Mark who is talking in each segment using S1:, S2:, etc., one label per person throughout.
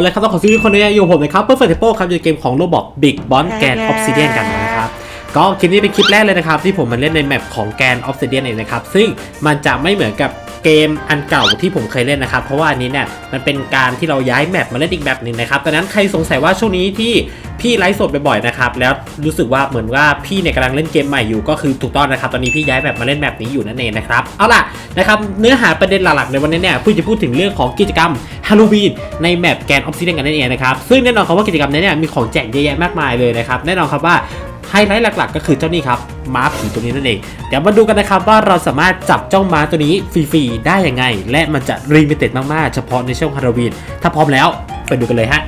S1: เลยครับต้องขอซื้อคนนี้อยู่ผมนะครับเพื่อเฟอร์เทโปครับอยู่เกมของโรบอกบิ๊กบอลแกนออฟซิเดียนกันนะครับก็คลิปนี้เป็นคลิปแรกเลยนะครับ ที่ผมมาเล่นในแมปของแกนออฟซิเดียนเองนะครับ ซึ่งมันจะไม่เหมือนกับเกมอันเก่าที่ผมเคยเล่นนะครับ เพราะว่าอันนี้เนี่ยมันเป็นการที่เราย้ายแมปมาเล่นอีกแบบหนึ่งนะครับดังนั้นใครสงสัยว่าช่วงนี้ที่ พี่ไลฟ์สดบ่อยๆนะครับแล้วรู้สึกว่าเหมือนว่าพี่เนี่ยกำลังเล่นเกมใหม่อยู่ก็คือถูกต้องนะครับตอนนี้พี่ย้ายแบบมาเล่นแบบนี้อยู่นั่นเองนะครับเอาล่ะนะครับเนื้อหาประเด็นหลักๆในวันนี้เนี่ยพี่จะพูดถึงเรื่องของกิจกรรมฮาโลวีนในแมปแกนออฟซิเดีนกันนั่นเองนะครับซึ่งแน่นอนครับว่ากิจกรรมนี้เนี่ยมีของแจกเยอะแยะมากมายเลยนะครับแน่นอนครับว่าไฮไลท์หลักๆ ก็คือเจ้านี่ครับม้าผีตัวนี้นั่นเอง เดี๋ยวมาดูกันนะครับว่าเราสามารถจับเจ้าม้าตัวนี้ฟรีๆได้ยังไง และมันจะรีมิเต็ดมากๆ เฉพาะในช่วงฮาโลวีนถ้าพร้อมแล้วไปดูกันเลยฮะ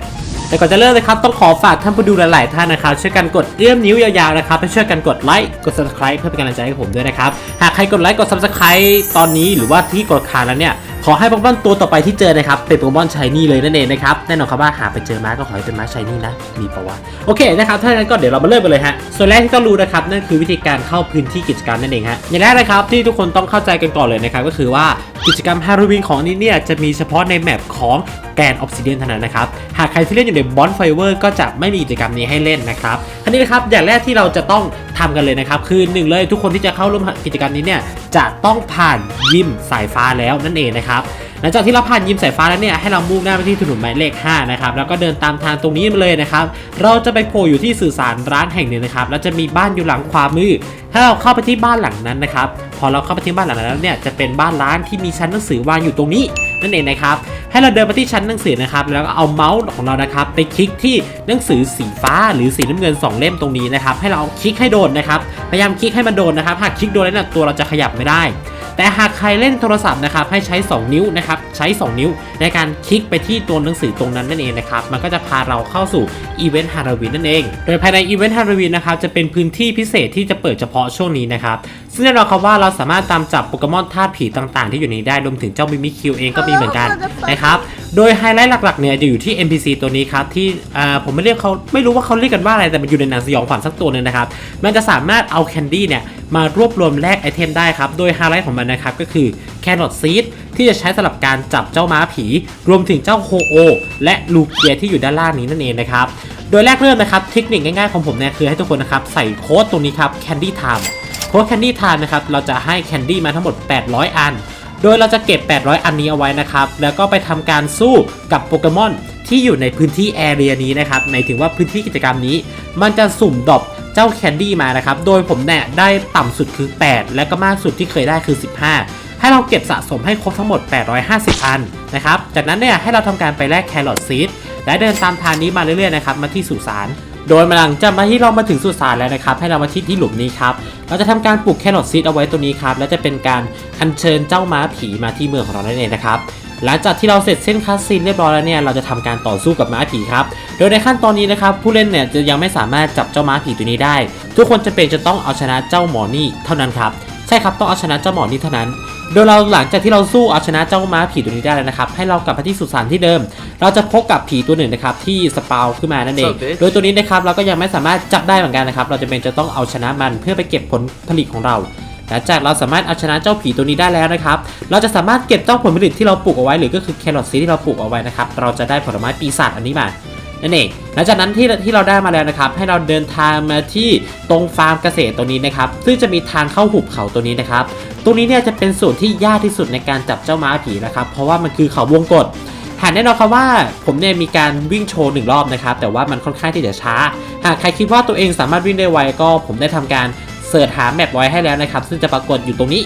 S1: แต่ก่อนจะเริ่มนะครับต้องขอฝากท่านผู้ดูหลาย ๆ ท่านนะครับช่วยกันกดเอื้อมนิ้วยาว ๆ นะครับไปช่วยกันกดไลค์กด subscribe เพื่อเป็นกำลังใจให้ผมด้วยนะครับหากใครกดไลค์กด subscribe ตอนนี้หรือว่าที่กดคาแล้วเนี่ย ขอให้โปเกมอนตัวต่อไปที่เจอนะครับเป็นโปเกมอนชายนี่เลยนั่นเองนะครับแน่นอนครับว่าหาไปเจอม้าก็ขอให้เป็นม้าชายนี่นะมีปะวะโอเคนะครับถ้าอย่างนั้นก็เดี๋ยวเรามาเริ่มกันเลยฮะส่วนแรกที่ต้องรู้นะครับนั่นคือวิธีการเข้าพื้นที่กิจกรรมนั่นเองฮะอย่างแรกเลยครับที่ทุกคนต้องเข้าใจกันก่อนเลยนะครับก็คือว่ากิจกรรมฮาโลวีนของนนี้เนี่ยจะมีเฉพาะในแมปของแกนออฟซิเดียนเท่านั้นนะครับหากใครที่เล่นอยู่ในบอนไฟเวอร์ก็จะไม่มีกิจกรรมนี้ให้เล่นนะครับทีนี้นะครับอย่างแรกที่เราจะต้อง ทำกันเลยนะครับ คือหนึ่งเลยทุกคนที่จะเข้าร่วมกิจกรรมนี้เนี่ยจะต้องผ่านยิมสายฟ้าแล้วนั่นเองนะครับหลังจากที่เราผ่านยิมสายฟ้าแล้วเนี่ยให้เรามุ่งหน้าไปที่ถนนหมายเลข5นะครับแล้วก็เดินตามทางตรงนี้มาเลยนะครับ เราจะไปโผล่อยู่ที่สื่อสารร้านแห่งหนึ่งนะครับแล้วจะมีบ้านอยู่หลังขวามือ ถ้าเราเข้าไปที่บ้านหลังนั้นนะครับพอเราเข้าไปที่บ้านหลังนั้นแล้วเนี่ยจะเป็นบ้านร้านที่มีชั้นหนังสือวางอยู่ตรงนี้ นั่นเองนะครับ ให้เราเดินมาที่ชั้นหนังสือนะครับ แล้วก็เอาเมาส์ของเรานะครับ ไปคลิกที่หนังสือสีฟ้าหรือสีน้ำเงิน 2 เล่มตรงนี้นะครับ ให้เราคลิกให้โดนนะครับ พยายามคลิกให้มันโดนนะครับ หากคลิกโดนแล้วนี่ยตัวเราจะขยับไม่ได้ แต่หากใครเล่นโทรศัพท์นะครับให้ใช้ 2 นิ้วนะครับใช้ 2 นิ้ว ในการคลิกไปที่ตัวหนังสือตรงนั้นนั่นเองนะครับมันก็จะพาเราเข้าสู่อีเวนต์ฮาโลวีนนั่นเอง โดยภายในอีเวนต์ฮาโลวีนนะครับจะเป็นพื้นที่พิเศษที่จะเปิดเฉพาะช่วงนี้นะครับซึ่งแน่นอนครับว่าเราสามารถตามจับโปเกมอนธาตุผีต่าง ๆ ที่อยู่ในนี้ได้รวมถึงเจ้ามิมิคิวเองก็มีเหมือนกันนะครับ โดยไฮไลท์หลักๆเนี่ยจะอยู่ที่ NPC ตัวนี้ครับที่ผมไม่เรียกเขาไม่รู้ว่าเขาเรียกกันว่าอะไรแต่มันอยู่ในหนังสยองขวัญสักตัวหนึงนะครับมันจะสามารถเอาแคนดี้เนี่ยมารวบรวมแลกไอเทมได้ครับโดยไฮไลท์ของมันนะครับก็คือแครอทซีดที่จะใช้สำหรับการจับเจ้าม้าผี รวมถึงเจ้าโฮโอ และลูเกียที่อยู่ด้านล่างนี้นั่นเองนะครับโดยแรกเริ่มนะครับเทคนิคง่ายๆของผมเนี่ยคือให้ทุกคนนะครับใส่โค้ดตรงนี้ครับ Candy Time โค้ด Candy Time นะครับเราจะให้แคนดี้มาทั้งหมด 800 อัน โดยเราจะเก็บ 800 อันนี้เอาไว้นะครับ แล้วก็ไปทำการสู้กับโปเกมอนที่อยู่ในพื้นที่แอเรียนี้นะครับหมายถึงว่าพื้นที่กิจกรรมนี้ มันจะสุ่มดอปเจ้าแคนดี้มานะครับ โดยผมเนี่ยได้ต่ำสุดคือ 8 และก็มากสุดที่เคยได้คือ 15 ให้เราเก็บสะสมให้ครบทั้งหมด 850 อันนะครับ จากนั้นเนี่ยให้เราทำการไปแลกแครอทซีดและเดินตามทางนี้มาเรื่อยๆนะครับมาที่สุสาน โดยมาหลังจากมาที่เรามาถึงสุสานแล้วนะครับ ให้เรามาที่ที่หลุมนี้ครับ เราจะทำการปลูกแครอทซีดเอาไว้ตัวนี้ครับ และจะเป็นการอัญเชิญเจ้าม้าผีมาที่เมืองของเรานั่นเองนะครับ หลังจากที่เราเสร็จเส้นคัสซีนเรียบร้อยแล้วเนี่ย เราจะทำการต่อสู้กับม้าผีครับ โดยในขั้นตอนนี้นะครับ ผู้เล่นเนี่ยจะยังไม่สามารถจับเจ้าม้าผีตัวนี้ได้ ทุกคนจะเป็นจะต้องเอาชนะเจ้าหมอนี่เท่านั้นครับ ใช่ครับ ต้องเอาชนะเจ้าหมอนี่เท่านั้น โดยเราหลังจากที่เราสู้เอาชนะเจ้าม้าผีตัวนี้ได้แล้วนะครับ ให้เรากลับมาที่สุสานที่เดิม เราจะพบกับผีตัวหนึ่งนะครับที่สปาวขึ้นมานั่นเอง
S2: So bitch
S1: โดยตัวนี้นะครับเราก็ยังไม่สามารถจับได้เหมือนกันนะครับ เราจะเป็นจะต้องเอาชนะมันเพื่อไปเก็บผลผลิตของเราหลังจากเราสามารถเอาชนะเจ้าผีตัวนี้ได้แล้วนะครับ เราจะสามารถเก็บเจ้าผลผลิตที่เราปลูกเอาไว้หรือก็คือแครอทซีดที่เราปลูกเอาไว้นะครับ เราจะได้ผลไม้ปีศาจอันนี้มา นั่นเองหลังจากนั้นที่ที่เราได้มาแล้วนะครับ ให้เราเดินทางมาที่ตรงฟาร์มเกษตรตัวนี้นะครับ ซึ่งจะมีทางเข้าหุบเขาตัวนี้นะครับตรงนี้เนี่ยจะเป็นส่วนที่ยากที่สุดในการจับเจ้าม้าผีนะครับ เพราะว่ามันคือเขาวงกฏหากแน่นอนครับว่าผมเนี่ยมีการวิ่งโชว์หนึ่งรอบนะครับ แต่ว่ามันค่อนข้างที่จะช้า หากใครคิดว่าตัวเองสามารถวิ่งได้ไวก็ผมได้ทำการเสิร์ชหาแมปไว้ให้แล้วนะครับ ซึ่งจะปรากฏอยู่ตรงนี้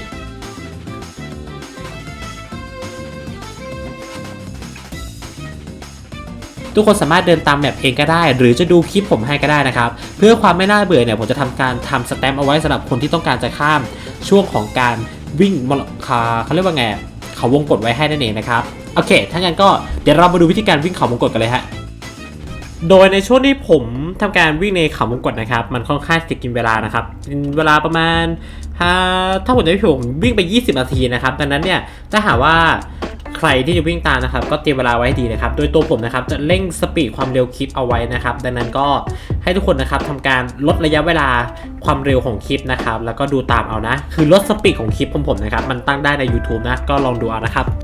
S1: ทุกคนสามารถเดินตามแมปเองก็ได้ หรือจะดูคลิปผมให้ก็ได้นะครับ เพื่อความไม่น่าเบื่อเนี่ยผมจะทำการทำสแตมป์เอาไว้สำหรับคนที่ต้องการจะข้ามช่วงของการวิ่งมรเขาเขาเรียกว่าไงเขาวงกดไว้ให้นั่นเองนะครับโอเค ถ้างั้นก็เดี๋ยวเรามาดูวิธีการวิ่งเขาวงกดกันเลยฮะโดยในช่วงที่ผมทำการวิ่งในเขาวงกดนะครับ มันค่อนข้างจะกินเวลานะครับเวลาประมาณถ้าถ้าผมจะไม่ผิดผมวิ่งไป 20 นาทีนะครับดังนั้นเนี่ยถ้าหากว่า ครที่จะวิ่งตามนะครับก็เตรียมเวลาไว้ดีนะครับโดยตัวผมนะครับจะเร่งสปีดความเร็วคลิปเอาไว้นะครับดังนั้นก็ให้ทุกคนนะครับทำการลดระยะเวลาความเร็วของคลิปนะครับแล้วก็ดูตามเอานะ คือลดสปีดของคลิปของผมนะครับมันตั้งได้ใน YouTube นะก็ลองดูเอานะครับ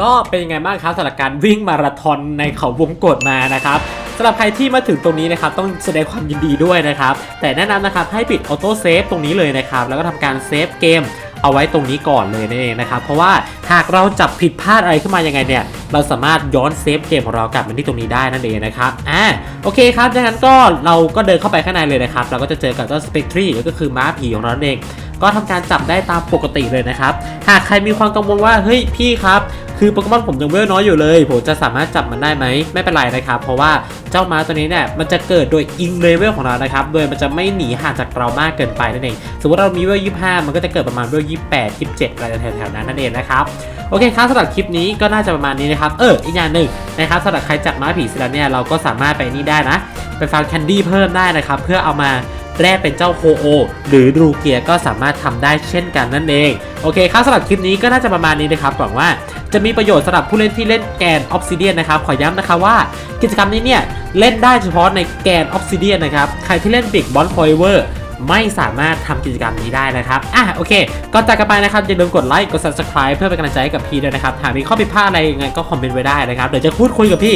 S1: ก็เป็นยังไงบ้างครับสำหรับการวิ่งมาราธอนในเขาวงกฏมานะครับสำหรับใครที่มาถึงตรงนี้นะครับต้องแสดงความยินดีด้วยนะครับ แต่แนะนำนะครับให้ปิดออโต้เซฟตรงนี้เลยนะครับ แล้วก็ทำการเซฟเกมเอาไว้ตรงนี้ก่อนเลยนั่นเองนะครับ เพราะว่าหากเราจับผิดพลาดอะไรขึ้นมายังไงเนี่ย เราสามารถย้อนเซฟเกมของเรากลับมาที่ตรงนี้ได้นั่นเองนะครับอ่าโอเคครับดังนั้นก็เราก็เดินเข้าไปข้างในเลยนะครับ เราก็จะเจอกับเจ้าสเปกทรีก็คือม้าผีของเราเองก็ทำการจับได้ตามปกติเลยนะครับ หากใครมีความกังวลว่าเฮ้ยพี่ครับ คือโปเกมอนผมยังเวลน้อยอยู่เลย ผมจะสามารถจับมันได้ไหมไม่เป็นไรนะครับ เพราะว่าเจ้าม้าตัวนี้เนี่ยมันจะเกิดโดยอิงเลเวลของเรานะครับ โดยมันจะไม่หนีห่างจากเรามากเกินไปนั่นเอง สมมติเรามีเวล25มันก็จะเกิดประมาณเวล28 27อะไรแถวๆนั้นนั่นเองนะครับโอเคครับสำหรับคลิปนี้ก็น่าจะประมาณนี้นะครับ เอออีกอย่างหนึ่งนะครับสำหรับใครจับม้าผีเสร็จแล้วเนี่ยเราก็สามารถไปนี่ได้นะ ไปฟังแคนดี้เพิ่มได้นะครับ เพื่อเอามา แร่เป็นเจ้าโฮโอ หรือรูเกียก็สามารถทำได้เช่นกันนั่นเอง โอเคครับสำหรับคลิปนี้ก็น่าจะประมาณนี้นะครับหวังว่าจะมีประโยชน์สำหรับผู้เล่นที่เล่นแกนออฟซิเดียนนะครับ ขอย้ำนะคะว่ากิจกรรมนี้เนี่ย เล่นได้เฉพาะในแกนออฟซิเดียนนะครับ ใครที่เล่นบิ๊กบอลฟอยเวอร์ไม่สามารถทำกิจกรรมนี้ได้นะครับ อะโอเค ก่อนจากกันไปนะครับ อย่าลืมกดไลค์ กด subscribe เพื่อเป็นกำลังใจให้กับพี่ด้วยนะครับ หากมีข้อผิดพลาดอะไรยังไงก็คอมเมนต์ไว้ได้นะครับ เดี๋ยวจะพูดคุยกับพี่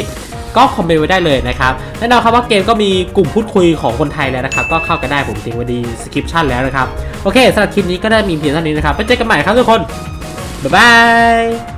S1: ก็คอมเมนต์ไว้ได้เลยนะครับแน่นอนครับว่าเกมก็มีกลุ่มพูดคุยของคนไทยแล้วนะครับ ก็เข้ากันได้ผมทิ้งไว้ดีสคริปชั่นแล้วนะครับ โอเคสำหรับคลิปนี้ก็ได้มีเพียงเท่านี้นะครับไปเจอกันใหม่ครับทุกคนบ๊ายบาย